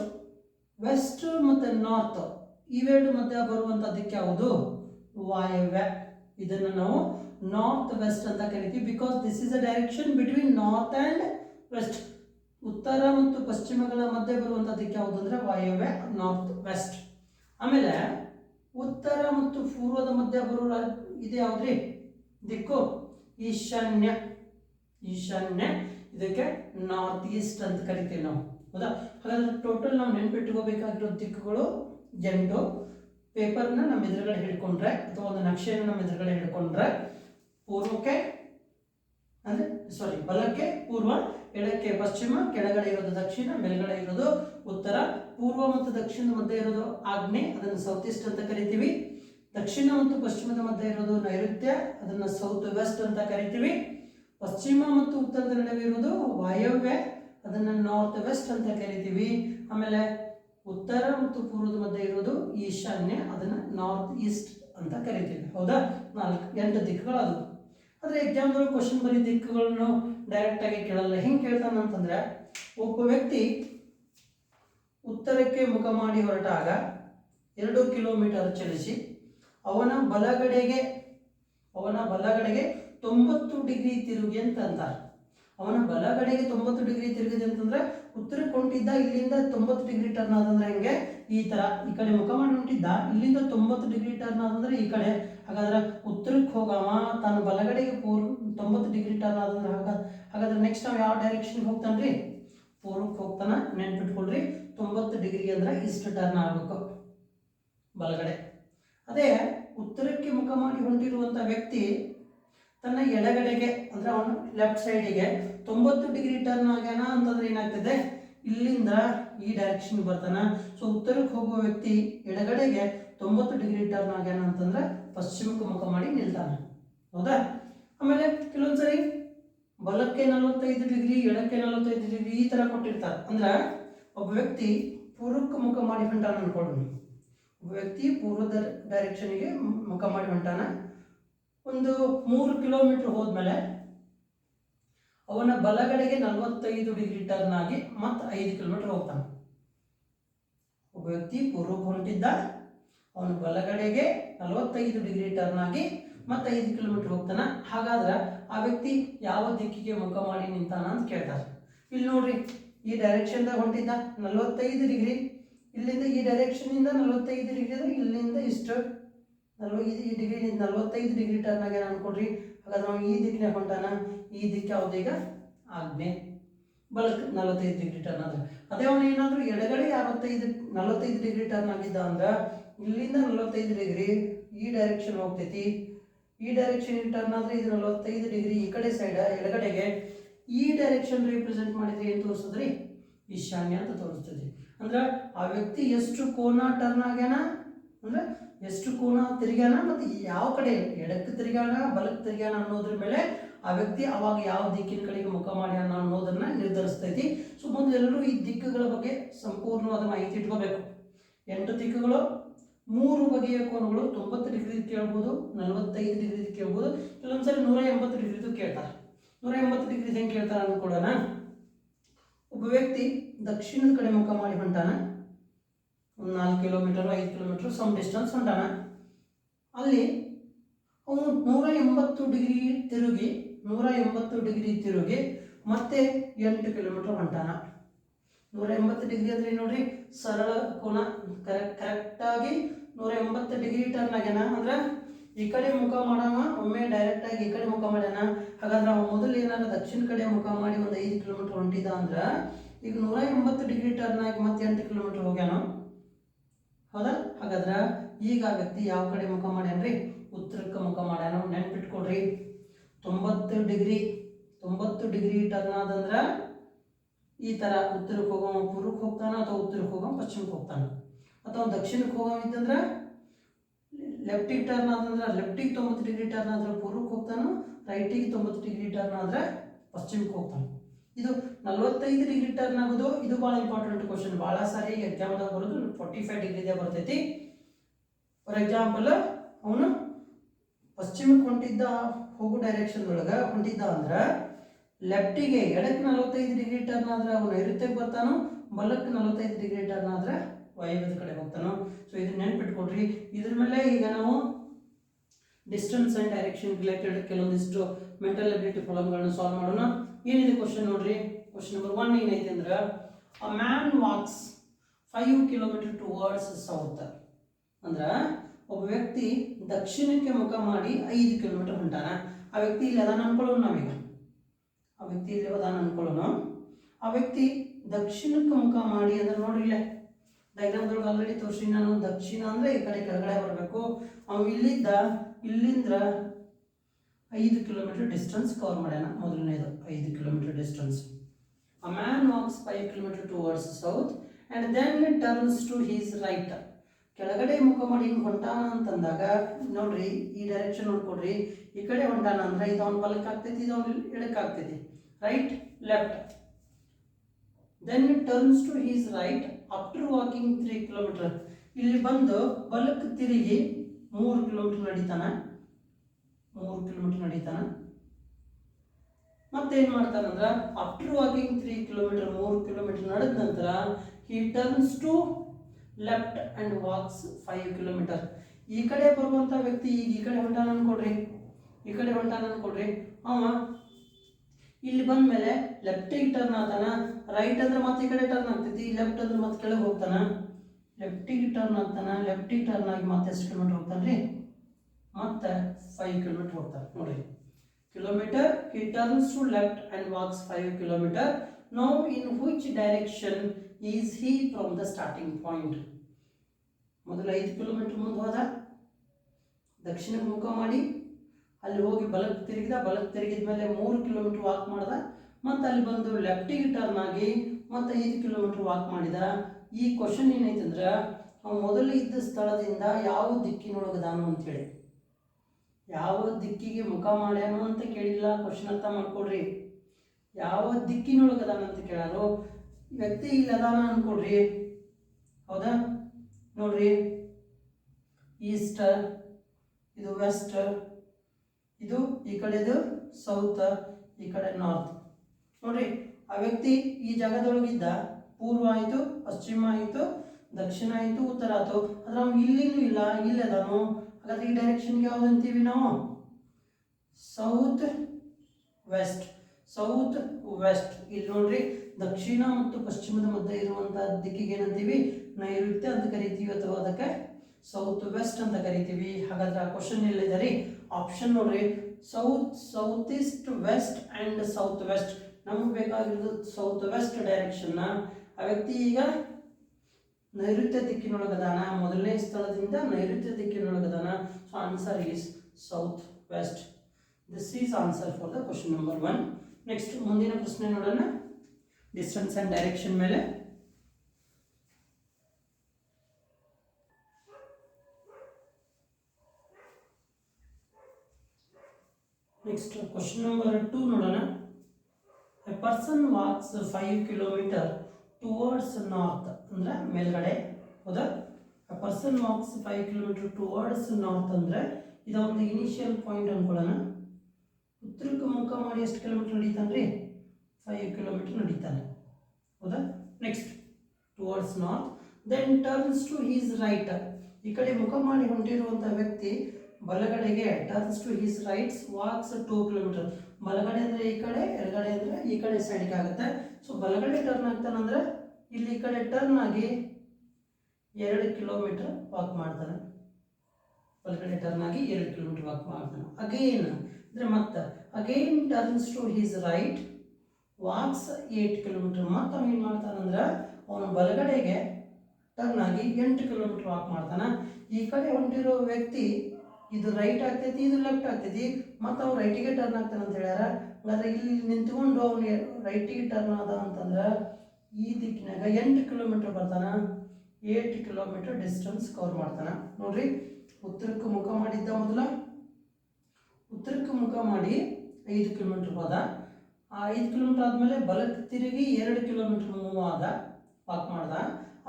ವೆಸ್ಟ್ ಮತ್ತು ನಾರ್ತ್ ಇವೆರಡು ಮಧ್ಯ ಬರುವಂಥದ್ದಕ್ಕೆ ದಿಕ್ಕು ಯಾವುದು? ವಾಯವ್ಯ. ಇದನ್ನು ನಾವು ನಾರ್ತ್ ವೆಸ್ಟ್ ಅಂತ ಕರಿತೀವಿ. Because this is a direction between north and west ಉತ್ತರ ಮತ್ತು ಪಶ್ಚಿಮಗಳ ಮಧ್ಯೆ ಬರುವಂಥ ದಿಕ್ಕು ಯಾವುದು ಅಂದ್ರೆ ವಾಯವ್ಯ ನಾರ್ತ್ ವೆಸ್ಟ್ ಆಮೇಲೆ ಉತ್ತರ ಮತ್ತು ಪೂರ್ವದ ಮಧ್ಯ ಬರುವ ಇದು ಯಾವ್ದ್ರಿ? ದಿಕ್ಕು. ಈಶಾನ್ಯ. ಈಶಾನ್ಯ. ಇದಕ್ಕೆ ನಾರ್ತ್ ಈಸ್ಟ್ ಅಂತ ಕರಿತೀವಿ ನಾವು. ಹೌದಾ? ಹಾಗಾದ್ರೆ ಟೋಟಲ್ ನಾವು ನೆನ್ಪಿಟ್ಕೋಬೇಕಾಗಿರೋ ದಿಕ್ಕುಗಳು ಎಂಟು. ಪೇಪರ್ನ ನಮ್ಮ ಎದುರುಗಡೆ ಹಿಡ್ಕೊಂಡ್ರೆ, ಅಥವಾ ಒಂದು ನಕ್ಷೆಯನ್ನು ನಮ್ಮ ಎದುರುಗಡೆ ಹಿಡ್ಕೊಂಡ್ರೆ, ಪೂರ್ವಕ್ಕೆ ಅಂದರೆ ಸಾರಿ ಬಲಕ್ಕೆ ಪೂರ್ವ, ಎಡಕ್ಕೆ ಪಶ್ಚಿಮ, ಕೆಳಗಡೆ ಇರೋದು ದಕ್ಷಿಣ, ಮೇಲ್ಗಡೆ ಇರೋದು ಉತ್ತರ, ಪೂರ್ವ ಮತ್ತು ದಕ್ಷಿಣದ ಮಧ್ಯೆ ಇರೋದು ಆಗ್ನೆ, ಅದನ್ನು ಸೌತ್ ಈಸ್ಟ್ ಅಂತ ಕರಿತೀವಿ. ದಕ್ಷಿಣ ಮತ್ತು ಪಶ್ಚಿಮದ ಮಧ್ಯೆ ಇರೋದು ನೈಋತ್ಯ, ಅದನ್ನು ಸೌತ್ ವೆಸ್ಟ್ ಅಂತ ಕರಿತೀವಿ. ಪಶ್ಚಿಮ ಮತ್ತು ಉತ್ತರದ ನಡುವೆ ಇರೋದು ವಾಯವ್ಯ, ಅದನ್ನು ನಾರ್ತ್ ವೆಸ್ಟ್ ಅಂತ ಕರಿತೀವಿ. ಆಮೇಲೆ ಉತ್ತರ ಮತ್ತು ಪೂರ್ವದ ಮಧ್ಯೆ ಇರೋದು ಈಶಾನ್ಯ, ಅದನ್ನು ನಾರ್ತ್ ಈಸ್ಟ್ ಅಂತ ಕರಿತೀವಿ. ಹೌದಾ? ನಾಲ್ಕು, ಎಂಟು ದಿಕ್ಕುಗಳು ಅದು ಆದರೆ ಎಕ್ಸಾಮ್ದೊಳಗೆ ಕ್ವಶನ್ ಬರೀ ದಿಕ್ಕುಗಳನ್ನು ಡೈರೆಕ್ಟಾಗಿ ಕೇಳಲ್ಲ. ಹೆಂಗೆ ಕೇಳ್ತಾನೆ ಅಂತಂದ್ರೆ, ಒಬ್ಬ ವ್ಯಕ್ತಿ ಉತ್ತರಕ್ಕೆ ಮುಖ ಮಾಡಿ ಹೊರಟಾಗ ಎರಡು ಕಿಲೋಮೀಟರ್ ಚಲಿಸಿ ಅವನ ಬಲಗಡೆಗೆ ಅವನ ಬಲಗಡೆಗೆ ತೊಂಬತ್ತು ಡಿಗ್ರಿ ತಿರುಗಿ ಅಂತ ಅಂತಾರೆ. ಅವನ ಬಲಗಡೆಗೆ ತೊಂಬತ್ತು ಡಿಗ್ರಿ ತಿರುಗಿದೆ ಅಂತಂದ್ರೆ ಉತ್ತರಕ್ಕೆ ಹೊಂಟಿದ್ದ ಇಲ್ಲಿಂದ ತೊಂಬತ್ತು ಡಿಗ್ರಿ ಟರ್ನ್ ಆದಂದ್ರೆ ಹೆಂಗೆ? ಈ ತರ ಈ ಕಡೆ ಮುಖ ಮಾಡಿ ಹೊಂಟಿದ್ದ, ಇಲ್ಲಿಂದ ತೊಂಬತ್ತು ಡಿಗ್ರಿ ಟರ್ನ್ ಆದಂದ್ರೆ ಈ ಕಡೆ ಹಾಗಾದ್ರೆ ಉತ್ತರಕ್ಕೆ ಹೋಗವ, ತನ್ನ ಬಲಗಡೆಗೆ ಪೂರ್ ತೊಂಬತ್ತು ಡಿಗ್ರಿ ಟರ್ನ್ ಆದ್ರೆ ಹಾಗ, ಹಾಗಾದ್ರೆ ನೆಕ್ಸ್ಟ್ ನಾವು ಯಾವ ಡೈರೆಕ್ಷನ್ಗೆ ಹೋಗ್ತಾನ್ರಿ? ಪೂರ್ವಕ್ಕೆ ಹೋಗ್ತಾನ, ನೆನ್ಪಿಟ್ಕೊಳ್ರಿ, ತೊಂಬತ್ತು ಡಿಗ್ರಿ ಅಂದ್ರೆ ಇಷ್ಟು ಟರ್ನ್ ಆಗಬೇಕು, ಬಲಗಡೆ. ಅದೇ ಉತ್ತರಕ್ಕೆ ಮುಖ ಮಾಡಿ ಹೊಂಟಿರುವಂಥ ವ್ಯಕ್ತಿ ತನ್ನ ಎಡಗಡೆಗೆ, ಅಂದ್ರೆ ಅವನು ಲೆಫ್ಟ್ ಸೈಡಿಗೆ ತೊಂಬತ್ತು ಡಿಗ್ರಿ ಟರ್ನ್ ಆಗ್ಯಾನ ಅಂತಂದ್ರೆ ಏನಾಗ್ತದೆ? ಇಲ್ಲಿಂದ ಈ ಡೈರೆಕ್ಷನ್ ಬರ್ತಾನ. ಸೊ ಉತ್ತರಕ್ಕೆ ಹೋಗುವ ವ್ಯಕ್ತಿ ಎಡಗಡೆಗೆ ತೊಂಬತ್ತು ಡಿಗ್ರಿ ಟರ್ನ್ ಆಗ್ಯಾನ ಅಂತಂದ್ರೆ ಪಶ್ಚಿಮಕ್ಕೆ ಮುಖ ಮಾಡಿ ನಿಲ್ತಾನೆ ಹೌದಾ? ಆಮೇಲೆ ಕೆಲವೊಂದ್ಸರಿ ಬಲಕ್ಕೆ ನಲವತ್ತೈದು ಡಿಗ್ರಿ, ಎಡಕ್ಕೆ ನಲವತ್ತೈದು ಡಿಗ್ರಿ ಈ ಥರ ಕೊಟ್ಟಿರ್ತಾರೆ. ಅಂದ್ರೆ ಒಬ್ಬ ವ್ಯಕ್ತಿ ಪೂರ್ವಕ್ಕೆ ಮುಖ ಮಾಡಿ ಹೊಂಟಾನ ಅನ್ಕೊಳ್ಳಿ ಒಬ್ಬ ವ್ಯಕ್ತಿ ಪೂರ್ವದ ಡೈರೆಕ್ಷನ್ಗೆ ಮುಖ ಮಾಡಿ ಹೊಂಟಾನ. ಒಂದು ಮೂರು ಕಿಲೋಮೀಟರ್ ಹೋದ್ಮೇಲೆ ಅವನ ಬಲಗಡೆಗೆ ನಲವತ್ತೈದು ಡಿಗ್ರಿ ಟರ್ನ್ ಆಗಿ ಮತ್ತೆ ಐದು ಕಿಲೋಮೀಟರ್ ಹೋಗ್ತಾನೆ. ಒಬ್ಬ ವ್ಯಕ್ತಿ ಪೂರ್ವಕ್ಕೆ ಹೊಂಟಿದ್ದ ಅವನ ಬಲಗಡೆಗೆ ನಲವತ್ತೈದು ಡಿಗ್ರಿ ಟರ್ನ್ ಆಗಿ ಮತ್ತೆ ಐದು ಕಿಲೋಮೀಟರ್ ಹೋಗ್ತಾನ. ಹಾಗಾದ್ರೆ ಆ ವ್ಯಕ್ತಿ ಯಾವ ದಿಕ್ಕಿಗೆ ಮುಖ ಮಾಡಿ ನಿಂತಾನ ಅಂತ ಕೇಳ್ತಾರೆ. ಇಲ್ಲಿ ನೋಡ್ರಿ, ಈ ಡೈರೆಕ್ಷನ್ದಾಗ ಹೊಂಟಿದ್ದ ನಲವತ್ತೈದು ಡಿಗ್ರಿ, ಇಲ್ಲಿಂದ ಈ ಡೈರೆಕ್ಷನಿಂದ ನಲವತ್ತೈದು ಡಿಗ್ರಿ ಅಂದ್ರೆ ಇಲ್ಲಿಂದ ಇಷ್ಟು. ನಲವತ್ತೈದು ಈ ಡಿಗ್ರಿ ನಲವತ್ತೈದು ಡಿಗ್ರಿ ಟರ್ನ್ ಆಗ್ಯಾನ ಅನ್ಕೊಡ್ರಿ? ಹಾಗಾದ್ರೆ ನಾವು ಈ ದಿಕ್ಕಿನ ಹೊಂಟಾನ. ಈ ದಿಕ್ಕ ಯಾವ್ದೀಗ ಆಗ್ನೆ ಬಲಕ್ಕೆ ನಲವತ್ತೈದು ಡಿಗ್ರಿ ಟರ್ನ್ ಆದ್ರೆ. ಅದೇ ಅವನು ಏನಾದರೂ ಎಡಗಡೆ ಅರವತ್ತೈದು, ನಲವತ್ತೈದು ಡಿಗ್ರಿ ಟರ್ನ್ ಆಗಿದ್ದ ಅಂದ್ರೆ ಇಲ್ಲಿಂದ ನಲವತ್ತೈದು ಡಿಗ್ರಿ ಈ ಡೈರೆಕ್ಷನ್ ಹೋಗ್ತೈತಿ. ಈ ಡೈರೆಕ್ಷನ್ ಟರ್ನ್ ಆದ್ರೆ ಇದು ನಲವತ್ತೈದು ಡಿಗ್ರಿ ಈ ಕಡೆ ಸೈಡ್ ಎಡಗಡೆಗೆ ಈ ಡೈರೆಕ್ಷನ್ ರಿಪ್ರೆಸೆಂಟ್ ಮಾಡಿದ್ರೆ ಏನು ತೋರಿಸ್ತದ್ರಿ? ಈಶಾನ್ಯ ಅಂತ ತೋರಿಸ್ತದೆ. ಅಂದ್ರೆ ಆ ವ್ಯಕ್ತಿ ಎಷ್ಟು ಕೋನ ಟರ್ನ್ ಆಗ್ಯಾನ? ಅಂದ್ರೆ ಎಷ್ಟು ಕೋನ ತಿರುಗ್ಯಾನ? ಮತ್ತು ಯಾವ ಕಡೆ ಎಡಕ್ಕೆ ತಿರುಗ್ಯಾನ, ಬಲಕ್ಕೆ ತಿರುಗ್ಯಾನ ಅನ್ನೋದ್ರ ಮೇಲೆ ಆ ವ್ಯಕ್ತಿ ಅವಾಗ ಯಾವ ದಿಕ್ಕಿನ ಕಡೆಗೆ ಮುಖ ಮಾಡ್ಯಾನ ಅನ್ನೋದನ್ನ ನಿರ್ಧರಿಸ್ತೈತಿ. ಸೊ ಎಲ್ಲರೂ ಈ ದಿಕ್ಕುಗಳ ಬಗ್ಗೆ ಸಂಪೂರ್ಣವಾದ ಮಾಹಿತಿ ಇಟ್ಕೋಬೇಕು. ಎಂಟು ದಿಕ್ಕುಗಳು, ಮೂರು ಬಗೆಯ ಕೋನಗಳು, ತೊಂಬತ್ತು ಡಿಗ್ರಿ ಕೇಳ್ಬೋದು, ನಲವತ್ತೈದು ಡಿಗ್ರಿ ಕೇಳ್ಬೋದು, ಕೆಲವೊಂದ್ಸರಿ ನೂರ ಎಂಬತ್ತು ಡಿಗ್ರಿದು ಕೇಳ್ತಾರೆ. ನೂರ ಎಂಬತ್ತು ಡಿಗ್ರಿ ಹೆಂಗೆ ಕೇಳ್ತಾರೆ ಅನ್ಕೊಳ್ಳೋಣ. ಒಬ್ಬ ವ್ಯಕ್ತಿ ದಕ್ಷಿಣದ ಕಡೆ ಮುಖ ಮಾಡಿ ಹೊಂಟಾನ. ಒಂದು ನಾಲ್ಕು ಕಿಲೋಮೀಟರ್, ಐದು ಕಿಲೋಮೀಟರ್ ಸಮ್ ಡಿಸ್ಟೆನ್ಸ್ ಹೊಂಟಾನ. ಅಲ್ಲಿ ಅವನು ನೂರ ಎಂಬತ್ತು ಡಿಗ್ರಿ ತಿರುಗಿ ನೂರ ಎಂಬತ್ತು ಡಿಗ್ರಿ ತಿರುಗಿ ಮತ್ತೆ ಎಂಟು ಕಿಲೋಮೀಟರ್ ಹೊಂಟಾನ. ನೂರ ಎಂಬತ್ತು ಡಿಗ್ರಿ ಅಂದ್ರೆ ನೋಡ್ರಿ ಸರಳ ಕೋನ ಕರೆಕ್ಟ್ ಕರೆಕ್ಟಾಗಿ ನೂರ ಎಂಬತ್ತು ಡಿಗ್ರಿ ಟರ್ನ್ ಆಗ್ಯಾನ ಅಂದ್ರೆ ಈ ಕಡೆ ಮುಖ ಮಾಡೋಣ ಒಮ್ಮೆ ಡೈರೆಕ್ಟ್ ಆಗಿ ಈ ಕಡೆ ಮುಖ ಮಾಡ್ಯಾನ. ಹಾಗಾದ್ರೆ ಅವ ಮೊದಲು ಏನಾರ ದಕ್ಷಿಣ ಕಡೆ ಮುಖ ಮಾಡಿ ಒಂದು ಐದು ಕಿಲೋಮೀಟರ್ ಹೊಂಟಿದ ಅಂದ್ರೆ ಈಗ ನೂರ ಎಂಬತ್ತು ಡಿಗ್ರಿ ಟರ್ನ್ ಆಗಿ ಮತ್ತೆ ಎಂಟು ಕಿಲೋಮೀಟರ್ ಹೋಗ್ಯಾನ. ಹೌದಾ? ಹಾಗಾದ್ರೆ ಈಗ ವ್ಯಕ್ತಿ ಯಾವ ಕಡೆ ಮುಖ ಮಾಡ್ಯಾನ್ರಿ? ಉತ್ತರಕ್ಕೆ ಮುಖ ಮಾಡ್ಯಾನ. ನೆನ್ಪಿಟ್ಕೊಡ್ರಿ ತೊಂಬತ್ತು ಡಿಗ್ರಿ ತೊಂಬತ್ತು ಡಿಗ್ರಿ ಟರ್ನ್ ಆದಂದ್ರೆ ಈ ತರ ಉತ್ತರಕ್ಕೆ ಹೋಗೋ ಪೂರ್ವಕ್ಕೆ ಹೋಗ್ತಾನೆ ಅಥವಾ ಉತ್ತರಕ್ಕೆ ಹೋಗೋ ಪಶ್ಚಿಮಕ್ಕೆ ಹೋಗ್ತಾನ? ಅಥವಾ ದಕ್ಷಿಣಕ್ಕೆ ಹೋಗೋ ಇದ್ದಂದ್ರ ಲೆಫ್ಟಿಗೆ ಟರ್ನ್ ಆದಂದ್ರೆ ಲೆಫ್ಟಿಗೆ ತೊಂಬತ್ತು ಡಿಗ್ರಿ ಟರ್ನ್ ಆದ್ರೆ ಪೂರ್ವಕ್ಕೆ ಹೋಗ್ತಾನೆ ರೈಟಿಗೆ ತೊಂಬತ್ತು ಡಿಗ್ರಿ ಟರ್ನ್ ಆದ್ರೆ ಪಶ್ಚಿಮಕ್ಕೆ ಹೋಗ್ತಾನೆ? ಇದು ನಲವತ್ತೈದು ಡಿಗ್ರಿ ಟರ್ನ್ ಆಗೋದು, ಇದು ಭಾಳ ಇಂಪಾರ್ಟೆಂಟ್ ಕ್ವಶನ್ ಭಾಳ ಸಾರಿ ಎಕ್ಸಾಮ್ದಾಗ ಬರೋದು ಫಾರ್ಟಿ ಫೈವ್ ಡಿಗ್ರಿದೇ ಬರ್ತೈತಿ. ಫಾರ್ ಎಕ್ಸಾಂಪಲ್ ಅವನು ಪಶ್ಚಿಮಕ್ಕೆ ಹೊಂಟಿದ್ದ ಹೋಗೋ ಡೈರೆಕ್ಷನ್ ಒಳಗೆ ಹೊಂಟಿದ್ದ ಅಂದ್ರೆ ಲೆಫ್ಟಿಗೆ ಎಡಕ್ಕೆ ನಲವತ್ತೈದು ಡಿಗ್ರಿ ಟರ್ನ್ ಆದ್ರೆ ಅವನು ನೈಋತ್ಯಕ್ಕೆ ಬರ್ತಾನೋ ಬಲಕ್ಕೆ ನಲವತ್ತೈದು ಡಿಗ್ರಿ ಟರ್ನ್ ಆದ್ರೆ ವಾಯುವ್ಯದ ಕಡೆ ಹೋಗ್ತಾನೋ. ಸೊ ಇದನ್ನ ನೆನ್ಪಿಟ್ಕೊಡ್ರಿ ಇದ್ರ ಮೇಲೆ ಈಗ ನಾವು ಡಿಸ್ಟೆನ್ಸ್ ಆ್ಯಂಡ್ ಡೈರೆಕ್ಷನ್ ರಿಲೇಟೆಡ್ ಕೆಲವೊಂದಿಷ್ಟು ಮೆಂಟಲ್ ಅಬಿಲಿಟಿ ಪ್ರಾಬ್ಲಮ್ಗಳನ್ನ ಸಾಲ್ವ್ ಮಾಡೋಣ. ಏನಿದೆ ಕ್ವಶನ್ ನೋಡ್ರಿ? ಕ್ವಶನ್ ನಂಬರ್ ಒನ್ ಏನೈತೆ ಅಂದ್ರೆ a man walks five kilometer towards south ಅಂದ್ರೆ ಒಬ್ಬ ವ್ಯಕ್ತಿ ದಕ್ಷಿಣಕ್ಕೆ ಮುಖ ಮಾಡಿ ಐದು ಕಿಲೋಮೀಟರ್ ಹೊಂಟಾನ. ಆ ವ್ಯಕ್ತಿ ಇಲ್ಲಿ ಅದಾನ ಅನ್ಕೊಳ್ಳೋಣ ನಾವೀಗ. ಆ ವ್ಯಕ್ತಿ ಇಲ್ಲಿ ಅದಾನ ಅನ್ಕೊಳ್ಳೋಣ ಆ ವ್ಯಕ್ತಿ ದಕ್ಷಿಣಕ್ಕೆ ಮುಖ ಮಾಡಿ ಅಂದ್ರೆ ನೋಡ್ರಿ ಇಲ್ಲೇ. ಡಯಾಗ್ರಾಮ್ದೊಳಗೆ ಆಲ್ರೆಡಿ ತೋರಿಸಿ ನಾನು, ದಕ್ಷಿಣ ಅಂದರೆ ಈ ಕಡೆ ಕೆಳಗಡೆ ಬರಬೇಕು. ಅವ ಇಲ್ಲಿದ್ದ ಇಲ್ಲಿಂದ ಐದು ಕಿಲೋಮೀಟರ್ ಡಿಸ್ಟೆನ್ಸ್ ಕವರ್ ಮಾಡ್ಯಾನ. ಮೊದಲನೇದು, ಐದು kilometer distance a man walks five kilometer towards south and then turns to his right ಕೆಳಗಡೆ ಮುಖ ಮಾಡಿ ಹಿಂಗೆ ಹೊಂಟಾನ ಅಂತಂದಾಗ, ನೋಡ್ರಿ, ಈ ಡೈರೆಕ್ಷನ್ ನೋಡ್ಕೊಡ್ರಿ, ಈ ಕಡೆ ಹೊಂಟಾನ ಅಂದ್ರೆ ಇದು ಅವ್ನ ಬಲಕ್ಕೆ ಆಗ್ತೈತಿ, ಇದು ಅವ್ನ ಎಡಕ್ಕೆ ಆಗ್ತೈತಿ. Right left then turns to his right after walking three kilometer ಇಲ್ಲಿ ಬಂದು ಬಲಕ್ಕೆ ತಿರುಗಿ ಮೂರು ಕಿಲೋಮೀಟರ್ ನಡೀತಾನ. ಮೂರು ಕಿಲೋಮೀಟರ್ ನಡೀತಾನ. ಮತ್ತೇನು ಮಾಡ್ತಾನಂದ್ರ ಆಫ್ಟರ್ ವಾಕಿಂಗ್ ತ್ರೀ ಕಿಲೋಮೀಟರ್ ಮೂರು ಕಿಲೋಮೀಟರ್ ನಡೆದ ನಂತರ he turns to left and walks five kilometer ಈ ಕಡೆ ಬರುವಂಥ ವ್ಯಕ್ತಿ ಈಗ ಈ ಕಡೆ ಹೊಂಟಾನ ಅನ್ಕೊಡ್ರಿ ಈ ಕಡೆ ಹೊಂಟಾನ ಅನ್ಕೊಡ್ರಿ ಅವ ಇಲ್ಲಿ ಬಂದ್ಮೇಲೆ ಲೆಫ್ಟಿಗೆ ಟರ್ನ್ ಆಗ್ತಾನ ರೈಟ್ ಅಂದ್ರೆ ಮತ್ತೆ ಈ ಕಡೆ ಟರ್ನ್ ಆಗ್ತೈತಿ ಲೆಫ್ಟ್ ಅಂದ್ರೆ ಮತ್ತೆ ಕೆಳಗೆ ಹೋಗ್ತಾನ. ಲೆಫ್ಟಿಗೆ ಟರ್ನ್ ಆಗ್ತಾನ ಲೆಫ್ಟಿಗೆ ಟರ್ನ್ ಆಗಿ ಮತ್ತೆ ಎಷ್ಟು ಕಿಲೋಮೀಟರ್ ಹೋಗ್ತಾನ್ರಿ? ಮತ್ತೆ ಫೈವ್ ಕಿಲೋಮೀಟರ್ ಹೋಗ್ತಾನೆ. ನೋಡ್ರಿ. Kilometer he turns to left and walks 5 kilometer. Now, in which direction is he from the starting point ಮೊದಲು ಐದು ಕಿಲೋಮೀಟರ್ ಮುಂದೆ ಹೋದ ದಕ್ಷಿಣಕ್ಕೆ ಮುಖ ಮಾಡಿ, ಅಲ್ಲಿ ಹೋಗಿ ಬಲಕ್ಕೆ ತಿರುಗಿದ ಬಲಕ್ಕೆ ತಿರುಗಿದ ಮೇಲೆ ಮೂರು ಕಿಲೋಮೀಟರ್ ವಾಕ್ ಮಾಡ್ದ, ಮತ್ತು ಅಲ್ಲಿ ಬಂದು ಲೆಫ್ಟಿಗೆ ಟರ್ನ್ ಆಗಿ ಮತ್ತು ಐದು ಕಿಲೋಮೀಟರ್ ವಾಕ್ ಮಾಡಿದ. ಈ ಕ್ವಶನ್ ಏನೈತಂದ್ರೆ ಅವ್ನು ಮೊದಲು ಇದ್ದ ಸ್ಥಳದಿಂದ ಯಾವ ದಿಕ್ಕಿನೊಳಗದಾನು ಅಂತೇಳಿ. ಯಾವ ದಿಕ್ಕಿಗೆ ಮುಖ ಮಾಡ್ಯಾನು ಅಂತ ಕೇಳಿಲ್ಲ ಕ್ವಶನ್ ಅರ್ಥ ಮಾಡ್ಕೊಡ್ರಿ. ಯಾವ ದಿಕ್ಕಿನೊಳಗದಾನು ಅಂತ ಕೇಳಾರು. ವ್ಯಕ್ತಿ ಇಲ್ಲದಾನ ಅನ್ಕೊಡ್ರಿ ಹೌದಾ? ನೋಡ್ರಿ. ಈಸ್ಟ್, ಇದು ವೆಸ್ಟ್, ಇದು ಈ ಕಡೆದು ಸೌತ್, ಈ ಕಡೆ ನಾರ್ತ್. ನೋಡ್ರಿ, ಆ ವ್ಯಕ್ತಿ ಈ ಜಾಗದೊಳಗಿದ್ದ ಪೂರ್ವ ಆಯಿತು, ಪಶ್ಚಿಮ ಆಯಿತು, ದಕ್ಷಿಣ ಆಯಿತು, ಉತ್ತರ ಆಯಿತು. ಆದ್ರೆ ಅವ್ನು ಇಲ್ಲಿನೂ ಇಲ್ಲ ಇಲ್ಲದಾನು ಹಾಗಾದ್ರೆ ಈ ಡೈರೆಕ್ಷನ್ಗೆ ಯಾವ್ದು ಅಂತೀವಿ ನಾವು? South, west. South, west. ಇಲ್ಲಿ ನೋಡ್ರಿ ದಕ್ಷಿಣ ಮತ್ತು ಪಶ್ಚಿಮದ ಮಧ್ಯೆ ಇರುವಂತಹ ದಿಕ್ಕಿಗೆ ಏನಂತೀವಿ? ನೈಋತ್ಯ ಅಂತ ಕರಿತೀವಿ ಅಥವಾ ಅದಕ್ಕೆ ಸೌತ್ ವೆಸ್ಟ್ ಅಂತ ಕರಿತೀವಿ. ಹಾಗಾದ್ರೆ ಆ ಕ್ವಶನ್ ಎಲ್ಲಿದೆ ರೀ ಆಪ್ಷನ್ ನೋಡ್ರಿ. South south east west and south west ನಮ್ಗೆ ಬೇಕಾಗಿರೋದು ಸೌತ್ ವೆಸ್ಟ್ ಡೈರೆಕ್ಷನ್ನ ಆ ವ್ಯಕ್ತಿ ಈಗ ನೈಋತ್ಯ ದಿಕ್ಕಿನೊಳಗದಾನ. ಮೊದಲನೇ ಸ್ಥಳದಿಂದ ನೈಋತ್ಯ ದಿಕ್ಕಿನೊಳಗದಾನ. So answer is south west this is answer for the question number one next ಮುಂದಿನ ಪ್ರಶ್ನೆ ನೋಡೋಣ. ಡಿಸ್ಟೆನ್ಸ್ ಆ್ಯಂಡ್ ಡೈರೆಕ್ಷನ್ ಮೇಲೆ ನೆಕ್ಸ್ಟ್ ಕ್ವಶನ್ ನಂಬರ್ ಟೂ ನೋಡೋಣ a person walks five kilometer towards north ಅಂದ್ರೆ ಮೇಲ್ಗಡೆ ಹೌದಾ a person walks five kilometer towards north ಅಂದ್ರೆ ಇದೊಂದು ಇನಿಷಿಯಲ್ ಪಾಯಿಂಟ್ ಅನ್ಕೊಳ್ಳೋಣ ಉತ್ತರಕ್ಕೆ ಮುಖ ಮಾಡಿ ಎಷ್ಟು ಕಿಲೋಮೀಟರ್ ನಡೀತಾನೆ ಫೈವ್ ಕಿಲೋಮೀಟರ್ ನಡೀತಾನೆ. ಹೌದಾ? Next towards north then turns to his right ಈ ಕಡೆ ಮುಖ ಮಾಡಿ ಹೊಂಟಿರುವಂಥ ವ್ಯಕ್ತಿ ಬಲಗಡೆಗೆ turns to his rights walks two kilometer ಬಲಗಡೆ ಅಂದರೆ ಈ ಕಡೆ, ಎಡಗಡೆ ಅಂದರೆ ಈ ಕಡೆ ಸೈಡ್ಗೆ ಆಗುತ್ತೆ. ಸೊ ಬಲಗಡೆ ಟರ್ನ್ ಆಗ್ತಾನಂದ್ರೆ ಇಲ್ಲಿ ಈ ಕಡೆ ಟರ್ನ್ ಆಗಿ ಎರಡು ಕಿಲೋಮೀಟರ್ ವಾಕ್ ಮಾಡ್ತಾನೆ. ಬಲಗಡೆ ಟರ್ನ್ ಆಗಿ ಎರಡು ಕಿಲೋಮೀಟರ್ ವಾಕ್ ಮಾಡ್ತಾನೆ. ಅಗೇನ್ ಅಂದರೆ ಮತ್ತೆ again turns to his right walks eight kilometer ಮತ್ತು ಏನು ಮಾಡ್ತಾನಂದ್ರೆ ಅವನು ಬಲಗಡೆಗೆ ಟರ್ನ್ ಆಗಿ ಎಂಟು ಕಿಲೋಮೀಟರ್ ವಾಕ್ ಮಾಡ್ತಾನೆ. ಈ ಕಡೆ ಹೊಂಟಿರೋ ವ್ಯಕ್ತಿ ಇದು ರೈಟ್ ಆಗ್ತೈತಿ, ಇದು ಲೆಫ್ಟ್ ಆಗ್ತೈತಿ ಮತ್ತು ಅವ್ನು ರೈಟಿಗೆ ಟರ್ನ್ ಆಗ್ತಾನೆ ಅಂತ ಹೇಳ್ಯಾರ. ಹಾಗಾದ್ರೆ ಇಲ್ಲಿ ನಿಂತ್ಕೊಂಡು ಅವ್ನು ರೈಟಿಗೆ ಟರ್ನ್ ಆದ ಅಂತಂದ್ರೆ ಈ ದಿಕ್ಕಿನಾಗ ಎಂಟು ಕಿಲೋಮೀಟರ್ ಬರ್ತಾನೆ. ಏಟ್ ಕಿಲೋಮೀಟರ್ ಡಿಸ್ಟೆನ್ಸ್ ಕವರ್ ಮಾಡ್ತಾನೆ. ನೋಡ್ರಿ, ಉತ್ತರಕ್ಕೆ ಮುಖ ಮಾಡಿದ್ದ ಮೊದಲ? ಉತ್ತರಕ್ಕೆ ಮುಖ ಮಾಡಿ ಐದು ಕಿಲೋಮೀಟರ್ ಹೋದ. ಐದು ಕಿಲೋಮೀಟರ್ ಆದಮೇಲೆ ಬಲಕ್ಕೆ ತಿರುಗಿ ಎರಡು ಕಿಲೋಮೀಟರ್ ಮೂವ್ ಆದ ವಾಕ್ ಮಾಡ್ದ.